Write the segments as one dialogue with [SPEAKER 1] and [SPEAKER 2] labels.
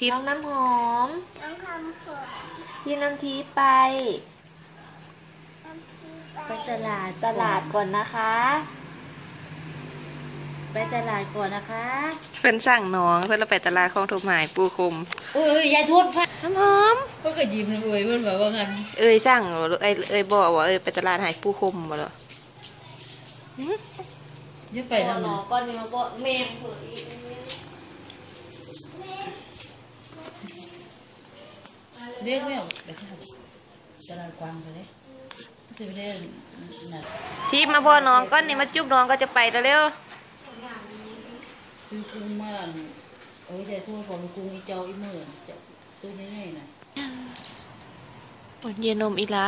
[SPEAKER 1] ทิพ
[SPEAKER 2] น้อ
[SPEAKER 1] ย์
[SPEAKER 2] งน้ำหอม
[SPEAKER 3] น้องคำผล
[SPEAKER 2] พี่น้ำทิพย์ไป
[SPEAKER 3] น้ำพีไป
[SPEAKER 4] ไปตลาด
[SPEAKER 2] ตลาดก่อนนะคะ
[SPEAKER 4] ไปตลาดก่อนนะคะ
[SPEAKER 1] เพิ่นสั่งน้องเพิ่นเราไปตลาดของทุกหมายปูคม
[SPEAKER 4] เอ้ยยายโทษฟ้า
[SPEAKER 1] น้ำหอม
[SPEAKER 4] ก็กระยิมเลยเว้ยเพื่อนบอกว่างั้น
[SPEAKER 1] เอ้ยสั่งเหรอเอ้ยเอ้ยบอกว่าเอ้ยไปตลาดหายปูคมบ่เหรอ
[SPEAKER 4] จะไปทางไหน
[SPEAKER 2] ก่อนนี้มาบอกเมมเผื่ออีก
[SPEAKER 4] เรีย กไม่ออกไปที่ตลาดกวางไปเลยจะไปเล่นน่ะ
[SPEAKER 1] ทิพย์มาพ่อน้องก้อนนี่มาจุ๊บน้องก็จะไปแล้วเร็ว
[SPEAKER 4] ซื้อกุ้งมาเอ้ยยายโทษของกุ้งอีเจ้าอีเมื่อจะตัวนี้ไงน่ะ
[SPEAKER 1] เย็นนมอีละ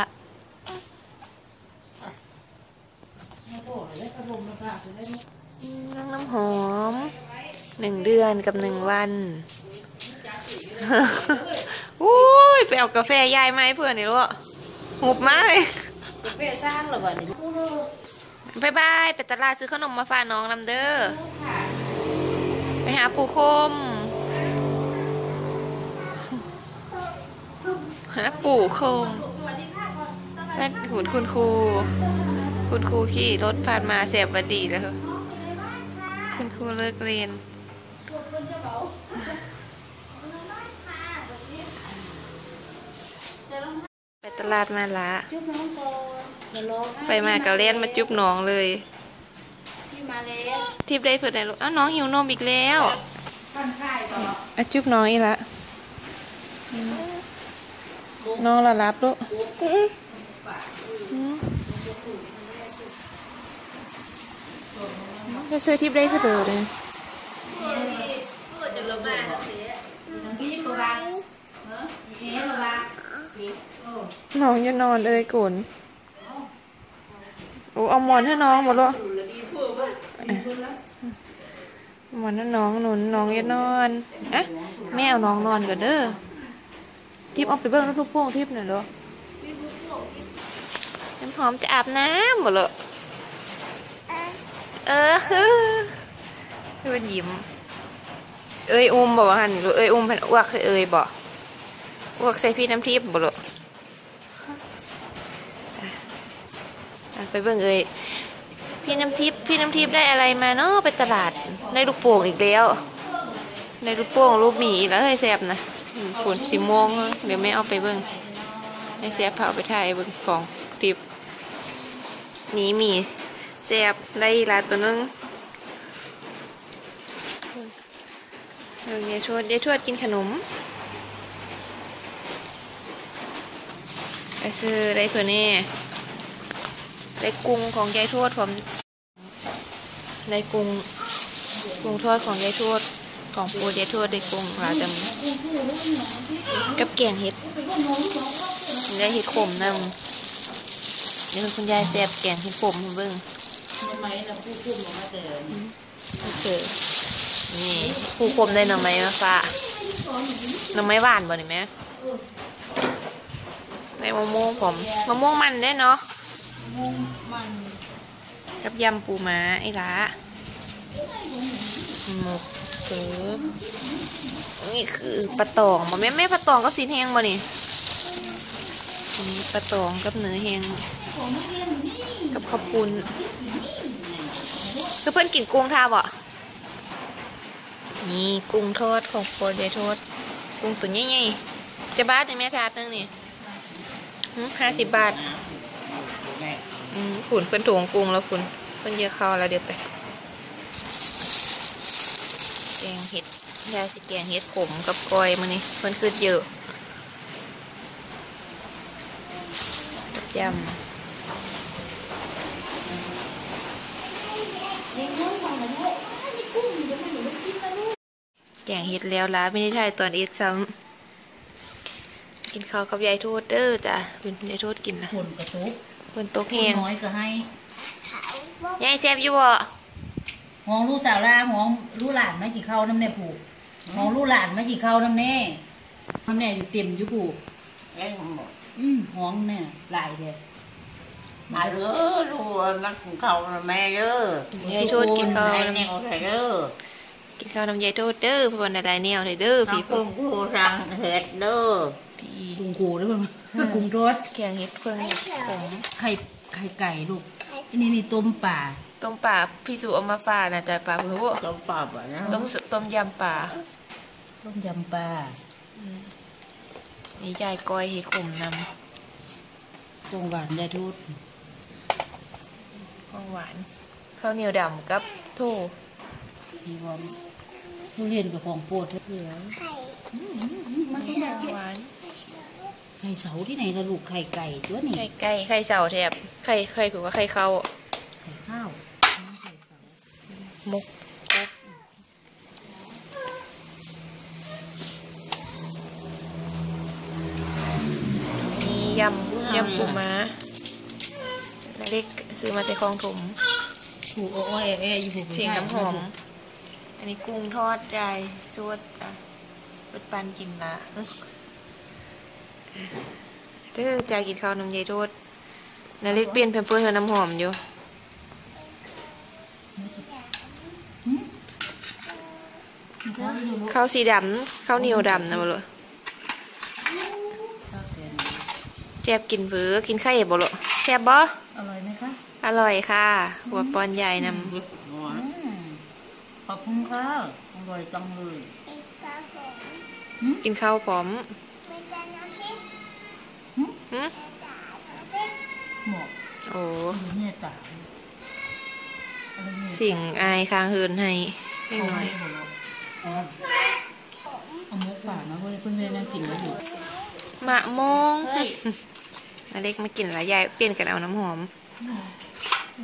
[SPEAKER 4] ไม่โทษเลยกระลมนะคะจะได้
[SPEAKER 1] น้องน้ำหอมหนึ่งเดือนกับหนึ่งวัน อุ้ยไปเอากาแฟยายมาให้เพื่อนนี่ลูกหุบมาเลย
[SPEAKER 4] กาแฟสร้างหรอวะนี่
[SPEAKER 1] บายบายไปตลาดซื้อขนมมาฝากน้องลำเด้อไปหาปู่คมหาปู่คมแม่นหุ่นคุณครู คุณครูขี่รถผ่านมาเสียบดีแล้ว คุณครูเลิกเรียน ไปตลาดมาละ
[SPEAKER 4] จุ๊บน้องก่อนอย่าร้องไห้
[SPEAKER 1] ไปมากับเล่นมาจุ๊บน้องเลย
[SPEAKER 4] พี่มาแล้ว
[SPEAKER 1] ทิปได้เพื่อนไหนลูกอ้าวน้องหิวนมอีกแล้ว
[SPEAKER 4] ขั้นค่ายต่อ
[SPEAKER 1] อะจุ๊บน้องอีกละน้องละรับลูกอืมจะซื้อทิปได้เพื่อเดิมเลย
[SPEAKER 4] พี่ตัวรักเอ๊ะตัวรัก
[SPEAKER 1] น้องจะนอนเลยกุนโอ้เอาหมอนให้น้องหมดลูกหมอนให้น้องหนุนน้องจะนอนอะแม่เอาน้องนอนก่อนเด้อทิปเอาไปเบิ้งรถทุกพวงทิปหน่อยลูกน้ำหอมจะอาบน้ำหมดเลยเออคือมันยิ้ม เอ้ยอุ้มบอกว่าหันนี่ลูกเอ้ยอุ้มเป็นอ้วกคือเอ้ยบอกอ้วกใส่พี่น้ำทิพย์บ่ลูกอะ ไปเบิ่งเอ้ยพี่น้ำทิพย์พี่น้ำทิพย์ได้อะไรมาเนาะไปตลาดได้ลูกโป่งอีกแล้วได้ลูกโป่งลูกหมีแล้วเฮ้แซบนะฝนสิโมงแล้วเดี๋ยวแม่เอาไปเบิ่งให้แซบพาเอาไปถ่ายเบิ่งของทิพย์หนีหมีแซบได้ละตัวนึงเออยายทวดยายทวดกินขนมไปซื้อได้เพื่อนี่ ได้กุ้งของยายทวดผมได้กุ้งกุ้งทอดของยายทวดของปูยายทวดได้กุ้งหลาจำกับแกงเห็ดได้เห็ดขมนำเดี๋ยวคุณยายแซบแกงเห็ดขมเบิ่ง
[SPEAKER 4] ทำไมเราพูดพูดมาแต่
[SPEAKER 1] โอเคนี่ผู้คมได้หน่อไม้มาฟ้าหน่อไม้หวานบ่นี่แม่ได้มะม่วงผมมะม่วงมันได้เนาะ
[SPEAKER 4] มุงมัน
[SPEAKER 1] กับยำปูม้าไอ้ละหมกเสือนี่คือปลาตองบ่แม่แม่ปลาตองกับสีแห้งบ่นี่นนี้ปลาตองกับเนื้อแห้งกับข้าวปุ้นคือเพื่อนกินกุ้งท่าบ่นี่กุ้งทอดของโปรดยายทอดกุ้งตัวใหญ่ๆจะบาทในแม่ทาดนึงนี่ห้าสิบบาท อืมขุนเพิ่นถุงกุ้งแล้วคุณเพิ่นเยอะเข้าแล้วเดี๋ยวไปแกงเห็ดยายสิแกงเห็ดขมกับก้อยมันนี่เพิ่นขึ้นเยอะกับยำแกงเห็ดแล้วล่ะไม่ได้ใช่ตอนอีกซ้ำกินข้าวกับยายโทษเด้อจ้ะเป็นยายโทษกินนะ
[SPEAKER 4] คนกระตุก
[SPEAKER 1] เพิ่นตก
[SPEAKER 4] ค
[SPEAKER 1] แห
[SPEAKER 4] น
[SPEAKER 1] ง
[SPEAKER 4] น้อยก็ให้
[SPEAKER 3] ขาวบอก
[SPEAKER 1] ยายแซ่บอยู่บ่
[SPEAKER 4] ห้องลูกสาวลาห้องลูกหลานมากี่เข้าน้ำแน่ผูกห้องลูกหลานมากี่เข้าน้ำแน่น้ำแน่อยู่เต็มอยู่ผูก
[SPEAKER 5] ไอ้หมด
[SPEAKER 4] อืมห้องเนี่ยหลายเลย
[SPEAKER 5] มาเด้อลูกนักของเขาน่ะแม่เด้อยา
[SPEAKER 1] ยโทษกินข้าว
[SPEAKER 5] แม่
[SPEAKER 1] แล้ว
[SPEAKER 5] เนี่ยเขาใส่เด้อ
[SPEAKER 1] กินข้าวน้ำยายโทษเด้อเพราะวันอะไรแนวเลยเด้อ
[SPEAKER 5] น้อง
[SPEAKER 1] พี่
[SPEAKER 5] กุ้งกูสั่งเห็ดเด้อ
[SPEAKER 1] พี่
[SPEAKER 4] กุ้งกูด้วยมั้ง กุ้งทอด
[SPEAKER 1] แกงเห็ดเพิ่งผม
[SPEAKER 4] ไข่ไข่ไก่ลูกอันนี้นี่ต้มป่า
[SPEAKER 1] ต้มปลาพี่สุเอามาฝากนะแต่ปลาเพื่อ
[SPEAKER 5] ต้มปลาบ่นะ
[SPEAKER 1] ต้มสุต้มยำปลา
[SPEAKER 4] ต้มยำปลา
[SPEAKER 1] นี่ยายก้อยเห็ดขมน
[SPEAKER 4] ต้มหวานยายทูดำ
[SPEAKER 1] ของหวานข้าวเหนียวดำกับโถ
[SPEAKER 4] มีวันทุเรียนกับของโปรดเหลือ
[SPEAKER 3] ไข่
[SPEAKER 4] มาที่ไหน
[SPEAKER 1] หวาน
[SPEAKER 4] ไข่เสาที่ไหนละลูกไข่ไก่ตัวนี้
[SPEAKER 1] ไข่ไก่ไข่เสาแทบไข่ไข่ผือว่าไข่เข้า
[SPEAKER 4] ไข่ข้าวไข่เสา
[SPEAKER 1] มุกนี่ยำยำปูม้าเล็กซื้อมาจากคลองถม
[SPEAKER 4] ผูกอ้อยแออยู่ผูก
[SPEAKER 1] เชียงน้ำหอม อันนี้กุ้งทอดใจจวดอะเปิดปันกินละ เด้อใจกินข้าวน้ำยายโทษนาเล็กเปลี่ยนแพมเพิร์สน้ำหอมอยู่ข้าวสีดำข้าวเหนียวดำนะบ่ลูกแจบกินเบือกินไข่บ่ลูกแซ่บบ่
[SPEAKER 4] อร่อยไหมคะ
[SPEAKER 1] อร่อยค่ะหัวปอนใหญ่น
[SPEAKER 4] อืมขอบคุณค่ะอร่อยจังเลย
[SPEAKER 3] ไอ้ตาผมำ
[SPEAKER 1] กินข้าวพร้อม หึ
[SPEAKER 3] ไม่ได้น้ำพริก
[SPEAKER 4] หมอก
[SPEAKER 1] โอ้
[SPEAKER 4] ดูเนี่ยตาอะไรเนี่ย
[SPEAKER 1] สิ่งอายค้างหืนให้เล็กน้อย
[SPEAKER 4] เอาเอาหมกป่านะเพื่อนเพื่อนเลยนั่งกินแล้วอยู่
[SPEAKER 1] มะม่วงนาเล็กมากินแล้วยายเปลี่ยนกันเอาน้ำหอม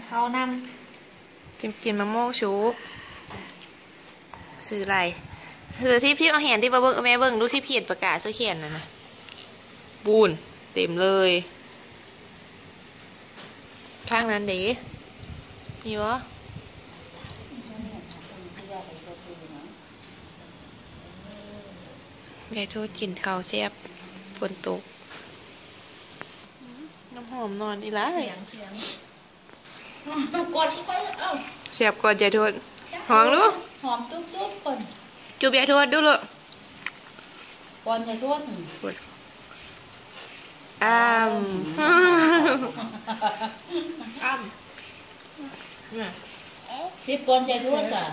[SPEAKER 2] เขาวน
[SPEAKER 1] กินกินมะม่วงชุกซื้ออะไรซื้อที่พี่เอาแหนที่มาเบิ้งแม่เบิ้งดูที่เพียนประกาศซื้อเขียนน่ะนะบูน เต็มเลย ข้างนั้นเด้มีวะยายโทษกินข้าวแซ่บฝนตก น้ำหอมนอนอีละ
[SPEAKER 4] กดอีกไปเอ้า
[SPEAKER 1] แซ่บก่อนยายโทษหองดู
[SPEAKER 4] หอมตุ๊บตุ๊บก่อน
[SPEAKER 1] จูบยายโทษดูลูก
[SPEAKER 4] ก่อนจะท วด
[SPEAKER 1] อ้าม
[SPEAKER 4] ทิปก่อนจะทวดจ้ะ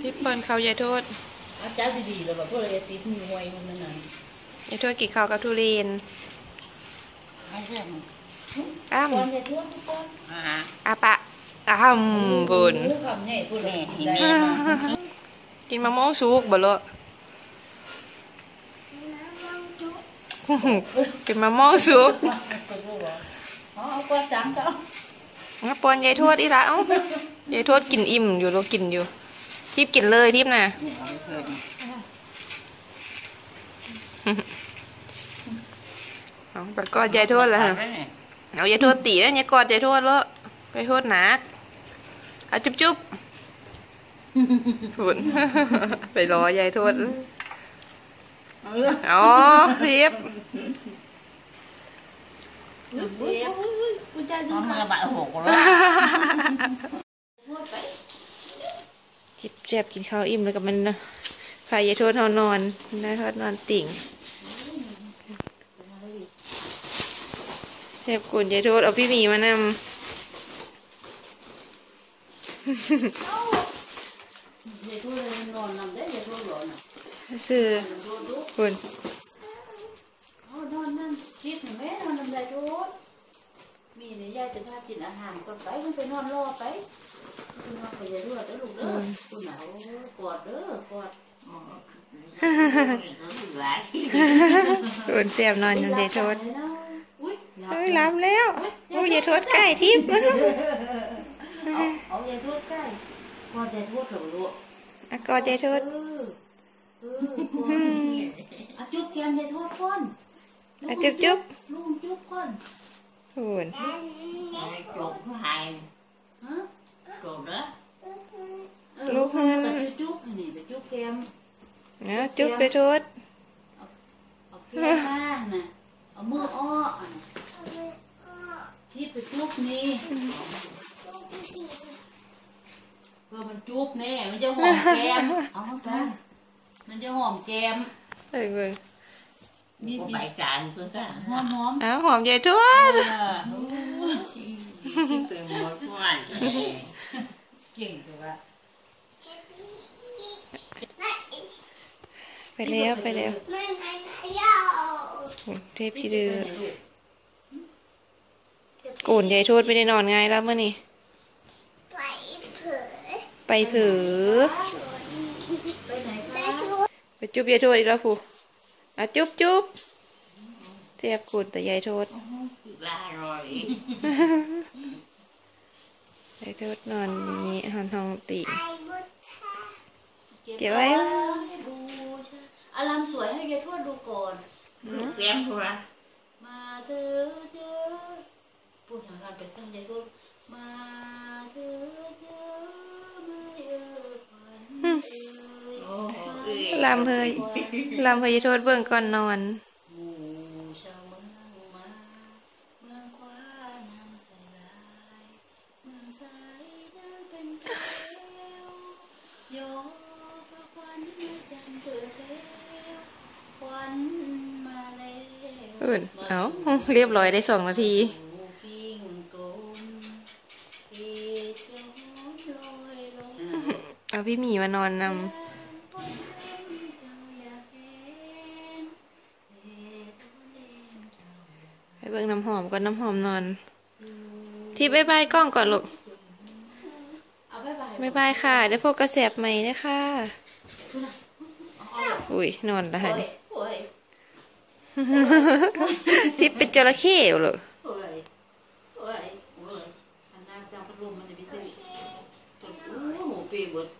[SPEAKER 1] ที่เปิ้นเขายายโทษ
[SPEAKER 4] อาจารย์ดีๆแล้วแบบพวกเราจะติดมีไว้มันนั่นน่ะ
[SPEAKER 1] ยายโทษกินข้าวกับทุเรียน
[SPEAKER 4] เอาพวกมัน
[SPEAKER 1] อ้าม
[SPEAKER 4] ก่อนจะทวดทุกคน
[SPEAKER 5] อ่า
[SPEAKER 1] อาปะอ้ามบุญ
[SPEAKER 4] รู้คำเนี่ยพูดเลย
[SPEAKER 5] แม่ให้แม่มา
[SPEAKER 1] กินมะม่วงสุกบ่ลูก
[SPEAKER 3] น้ำมันทุ ก
[SPEAKER 1] กินมะม่วงสุก
[SPEAKER 4] อ๋อเอากว่าจังเจ้า
[SPEAKER 1] มาปอนยายโทษอีละเอ้ายายโทษกินอิ่มอยู่ลูกกินอยู่ ทิพย์กินเลยทิพย์น่ะเอาไปกอดยายโทษแล้วเอาอย่าโทษตีนะอย่ากอดอย่าโทษแล้วไปโทษหนักเอาจุ๊บจุ๊บฝุ่นไปรอยายโทษ อ๋อเรียบ
[SPEAKER 5] น้องมือใบหกแล้ว
[SPEAKER 1] จิบเจ็บกินข้าวอิ่มแล้วกับมันนะพายายโทษเขานอนนายโทษนอนติ่งเสพกุนยายโทษเอาพี่หมีมาน
[SPEAKER 4] อย่าทวดนอนนำได้ย่าทวดหรอกนะำ
[SPEAKER 1] ซื้อคุณ
[SPEAKER 4] อ๋อนอนนั่นคิดถึงแม่นอนนำได้ทวดมีเนี่ยยายจะพากินอาหารก่อนไปมันไปนอนรอไปคุณนอนไปอย่าทวดเด้อลูกเด้อคุณหนาวกอดเด้อกอด
[SPEAKER 1] คุณเสียบนอนอยันยายโทษ
[SPEAKER 4] อุ้ย
[SPEAKER 1] เฮ้ยรับแล้วโอ้ยยายโทษใกล้ทิพย์
[SPEAKER 4] เอาเอาอย่าทวดใกล้กอดอย่าทวดเถอะลูก
[SPEAKER 1] อะกอดยายโท
[SPEAKER 4] เออเออกอดอะจุ๊บแกมอย่าทวดก่อน
[SPEAKER 1] อจุ๊บจุ๊บ
[SPEAKER 4] ลุงจุ๊บก่อน
[SPEAKER 1] คุณ
[SPEAKER 5] จบหาย
[SPEAKER 4] ฮะ
[SPEAKER 5] จบแล้ว
[SPEAKER 4] เอลูกขึ้นไปจุ๊บนี่ไปจุ๊บแกม
[SPEAKER 1] เอาจุ๊บยายโทษ
[SPEAKER 4] เอาแก้มาน่ะเอามืออ้อที่ไปจุ๊บนี่เพื่อมันจุ๊บแน่มันจะหอมแก้มเอาไป มันจะหอมแก้ม
[SPEAKER 1] เอ้ยเบิ่ง
[SPEAKER 4] มี
[SPEAKER 5] กู
[SPEAKER 4] ปี
[SPEAKER 5] ไปจานกูซะ
[SPEAKER 4] หอมหอม
[SPEAKER 1] อ้าวหอมใหญ่ทวด
[SPEAKER 5] เป็นหมดม่วน
[SPEAKER 4] เก่งแต่ว่า
[SPEAKER 1] ไปแล้วไปแล้ว
[SPEAKER 3] ไม่ไม่ไม่ยาว
[SPEAKER 1] เทพพี่ดื้อโกนใหญ่ทวดไม่ได้นอนง่ายแล้วมื่อนี่
[SPEAKER 3] ไปเผย
[SPEAKER 1] ไปเผือ
[SPEAKER 4] ไปไหน
[SPEAKER 3] ได้
[SPEAKER 4] คะ
[SPEAKER 3] ชุด
[SPEAKER 1] ไปจุ๊บยายทวดอีกแล้วผู้อะจุ๊บจุ๊บเทียบกูดแต่ยายทวด
[SPEAKER 5] ลาลอย
[SPEAKER 1] ยายทวดนอนนี้หอนห้องตี
[SPEAKER 3] ไอ้บุตร
[SPEAKER 1] เดี๋ยวไว้
[SPEAKER 4] ให้บูชาอารามสวยให้ยายทวดดูก่อน
[SPEAKER 5] ลูกแก้มทัว
[SPEAKER 4] มาเถอเด้อพูดหากันไปตั้งใจทวดมาเถอเด้อม
[SPEAKER 1] ลำเพยลำเพยยายทวดเบิ่งก่อนนอน
[SPEAKER 4] บูชาเมืองมาเมืองควานางใส่ลายเมืองสายนางเป็นแก้วยอพระควันมาจันเปิดแล้วควันมาแล้ว
[SPEAKER 1] อื่นเอาเรียบร้อยได้สองนาที
[SPEAKER 4] สู่กิ้งกลมปีกย้อนลอยลง
[SPEAKER 1] เอาพี่หมีมานอนน
[SPEAKER 4] คนเล่นเจ้าอยากเห็นเล่ตัวเล่นเจ้าำ
[SPEAKER 1] ไปเบิ่ง น้ำหอมก่อนน้ำหอมนอน ที่บายบายกล้องก่อนลูก
[SPEAKER 4] เอาบ๊ายบาย
[SPEAKER 1] บายบายค่ะเดี๋ยวพบกระแสบใหม่นะคะอุ้ยนอนแล้ว
[SPEAKER 4] โอ้
[SPEAKER 1] ฮะ
[SPEAKER 4] ย
[SPEAKER 1] นี่
[SPEAKER 4] โอ้ย
[SPEAKER 1] ที่เป็นจระเข้เหรอ
[SPEAKER 4] โอ้ยโอ้ยโอ้ยอันนั้นจังพัดลมมันจะไปซื้อโอ้โหปีเบิด
[SPEAKER 3] ไ